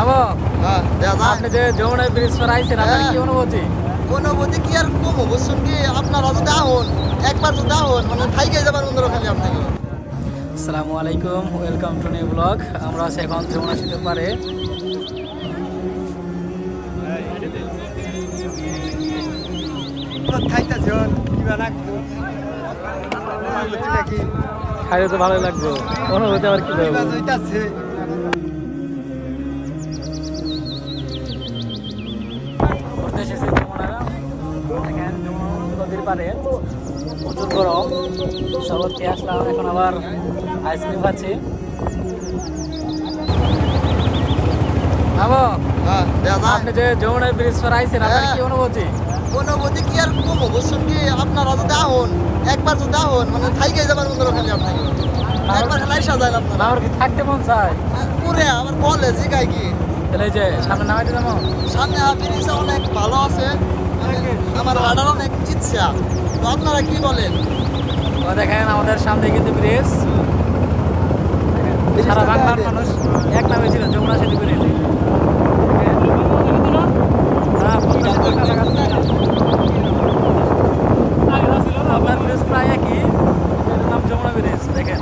আবো হ্যাঁ দেয়া আপনি যে যমুনা ব্রিজ পার আইছেন আপনার কি হ্যাঁ। অনুভূতি? অনুভূতি কি আর কম? বুঝছেন কি? আপনারা যদি আহন একবার মানে থাইকে যাবার বন্ধুরা খালি আপনাকে। আসসালামু আলাইকুম ওয়েলকাম টু নিউ ব্লগ। আমরা আছি এখন যমুনা সেতুর পারে খাইতে তো ভালো লাগবে। অনুভূতি আবার কি এসেছি দেখেন নদীর পারে প্রচুর গরম। শরবতটি আসলাম এখন আবার আইসক্রিম খাচ্ছি। আবো হ্যাঁ দেয়া যায়। আপনি যে যমুনা ব্রিজ পার আইছেন আপনার কি হ্যাঁ। অনুভূতি? অনুভূতি কি আর কম? বুঝছেন কি আপনারা যদি আহন একবার যদি আহন মানে থাইকে যাবার বন্ধুরা খালি আপনাকে একবার খালি আইসা যায় না আপনারা। আমার কি থাকতে মন চায়? পুরে আবার বলে জিগায় কি? তাহলে যে সামনে নামাই দিলাম। সামনে আপনি ইচ্ছা অনেক ভালো আছে। আমার হাঁটার অনেক ইচ্ছা। তো আপনারা কি বলেন? তো দেখেন আমাদের সামনে কিন্তু ব্রিজ। সারা বাংলার মানুষ এক নামে ছিল যমুনা সেতু ব্রিজ। আপনার হ্যাঁ, ব্রিজ প্রায় একই। নাম যমুনা ব্রিজ দেখেন।